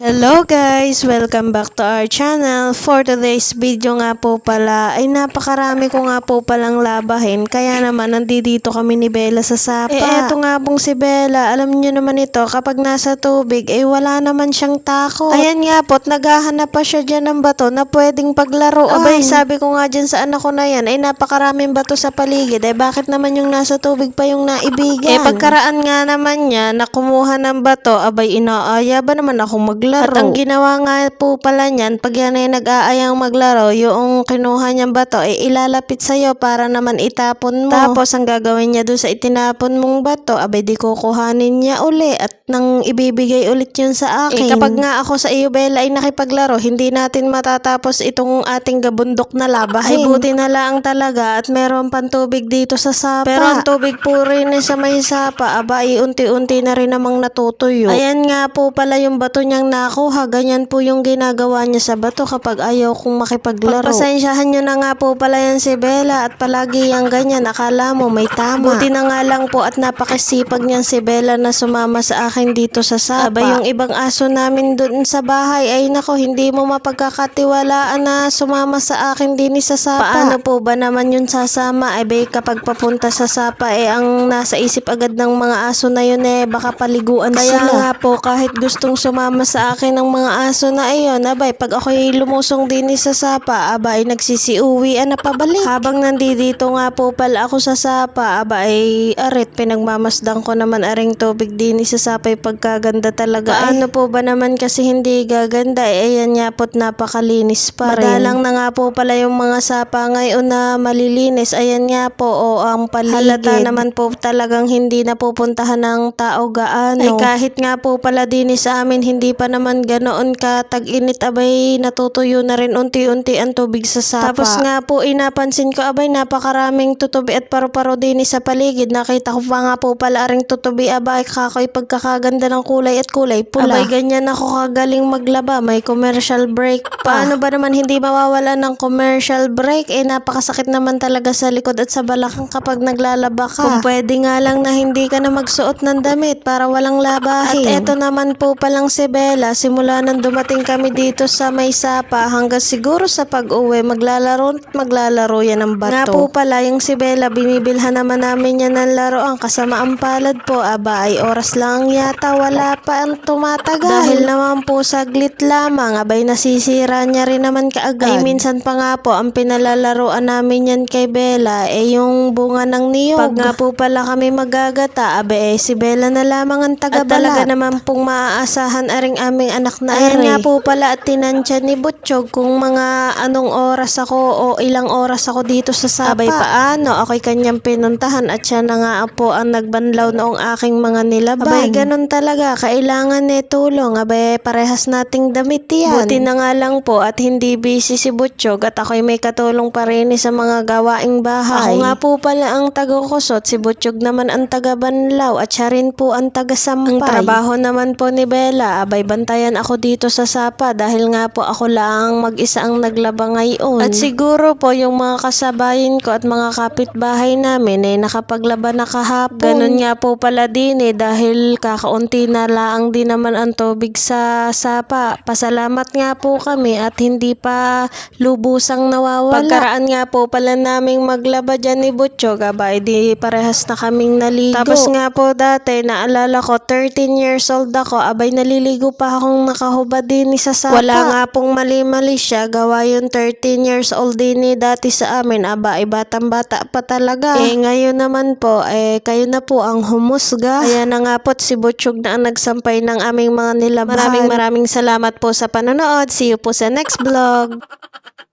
Uh, Hello guys! Welcome back to our channel. For today's video nga po pala ay napakarami ko nga po palang labahin kaya naman nandito kami ni Bella sa sapa. Eh eto nga pong si Bella, alam niyo naman ito kapag nasa tubig ay wala naman siyang takot. Ayan nga po't naghahanap pa siya dyan ng bato na pwedeng paglaruan. Abay sabi ko nga dyan sa anak ko na yan ay napakaraming bato sa paligid ay bakit naman yung nasa tubig pa yung naibigan? Eh pagkaraan nga naman niya na kumuha ng bato abay inaaya ba naman akong maglaro? At ang ginawa nga po pala niyan, pag yan ay nag-aayang maglaro, yung kinuha niyang bato, ay ilalapit sa'yo para naman itapon mo. Tapos, ang gagawin niya doon sa itinapon mong bato, abay di kukuhanin niya uli at nang ibibigay ulit yun sa akin. Eh, kapag nga ako sa iyo, Bella, ay nakipaglaro, hindi natin matatapos itong ating gabundok na labahin. Ay, buti na lang talaga at meron pang tubig dito sa sapa. Pero ang tubig po rin sa may sapa, aba, ay unti-unti na rin namang natutuyo. Ayan nga po pala yung bato niyang nakuha. Ganyan po yung ginagawa niya sa bato kapag ayaw kong makipaglaro. Pagpasensyahan niyo na nga po pala yan si Bella at palagi yung ganyan. Akala mo may tama. Buti na nga lang po at napakasipag niyan si Bella na sumama sa akin dito sa sapa. Aba, yung ibang aso namin doon sa bahay ay nako hindi mo mapagkakatiwalaan na sumama sa akin din sa sapa. Paano po ba naman yun sasama? Ay bay kapag papunta sa sapa eh ang nasa isip agad ng mga aso na yun eh baka paliguan Kaya sila. nga po kahit gustong sumama sa akin ng mga aso na iyon, abay pag ako'y lumusong din sa sapa, abay nagsisiuwian na pabalik. Habang nandito nga po pala ako sa sapa, abay arit pinagmamasdan ko naman aring tubig din sa sapa ay pagkaganda talaga. Ano po ba naman kasi hindi gaganda eh ayan nga po't napakalinis pa rin. Madalang na nga po pala yung mga sapa ngayon na malilinis. Ayan nga po o ang paligid. Halata naman po talagang hindi napupuntahan ng tao gaano. Ay kahit nga po pala din sa amin hindi pa naman ganoon ka tag-init abay natutuyo na rin unti-unti ang tubig sa sapa. Tapos nga po inapansin ko abay napakaraming tutubi at paru-paro din sa paligid. Nakita ko pa nga po pala aring tutubi abay kakoy pagkakaganda ng kulay at kulay pula. Abay ganyan ako kagaling maglaba may commercial break pa. Paano ba naman hindi mawawala ng commercial break? Eh napakasakit naman talaga sa likod at sa balakang kapag naglalaba ka. Kung pwede nga lang na hindi ka na magsuot ng damit para walang labahin. At eto naman po palang si Bella, simula nang dumating kami dito sa may sapa hanggang siguro sa pag-uwi, maglalaro at maglalaro yan ng bato. Nga po pala, yung si Bella, binibilhan naman namin yan ng kasama ang palad po. Aba, ay oras lang yata, wala pa ang tumatagal. Dahil naman po saglit lamang, abay nasisira niya rin naman kaagad. Ay minsan pa nga po, ang pinalalaroan namin yan kay Bella, eh yung bunga ng niyog. Pag nga po pala kami magagata, abe eh, si Bella na lamang ang taga At talaga naman pong maaasahan aring aming anak na Ayan nga po pala at tinansya ni Butchog kung mga anong oras ako o ilang oras ako dito sa sapa. Abay paano, ako'y kanyang pinuntahan at siya na nga po ang nagbanlaw noong aking mga nilaban. Abay ganun talaga, kailangan eh tulong. Abay parehas nating damit yan. Buti na nga lang po at hindi busy si Butchog at ako'y may katulong pa rin sa mga gawaing bahay. Ako nga po pala ang taga-kusot, si Butchog naman ang taga-banlaw at siya rin po ang taga-sampay. Ang trabaho naman po ni Bella, abay bantayan ako dito sa sapa dahil nga po ako lang mag-isa ang naglaba ngayon. At siguro po yung mga kasabayin ko at mga kapitbahay namin ay nakapaglaba na kahapon. Ganun nga po pala din eh dahil kakaunti na lang din naman ang tubig sa sapa. Pasalamat nga po kami at hindi pa lubusang nawawala. Pagkaraan nga po pala naming maglaba dyan ni Butchog, abay di parehas na kaming naligo. Tapos nga po dati, naalala ko, 13 years old ako, abay naliligo pa akong nakahubad din sa sapa. Wala nga pong mali-mali siya, gawa yung 13 years old din ni dati sa amin, aba ay batang-bata pa talaga. Eh ngayon naman po, eh kayo na po ang humusga. Kaya na nga po si Butchog na ang nagsampay ng aming mga nilabahan. Maraming maraming salamat po sa panonood. See you po sa next vlog.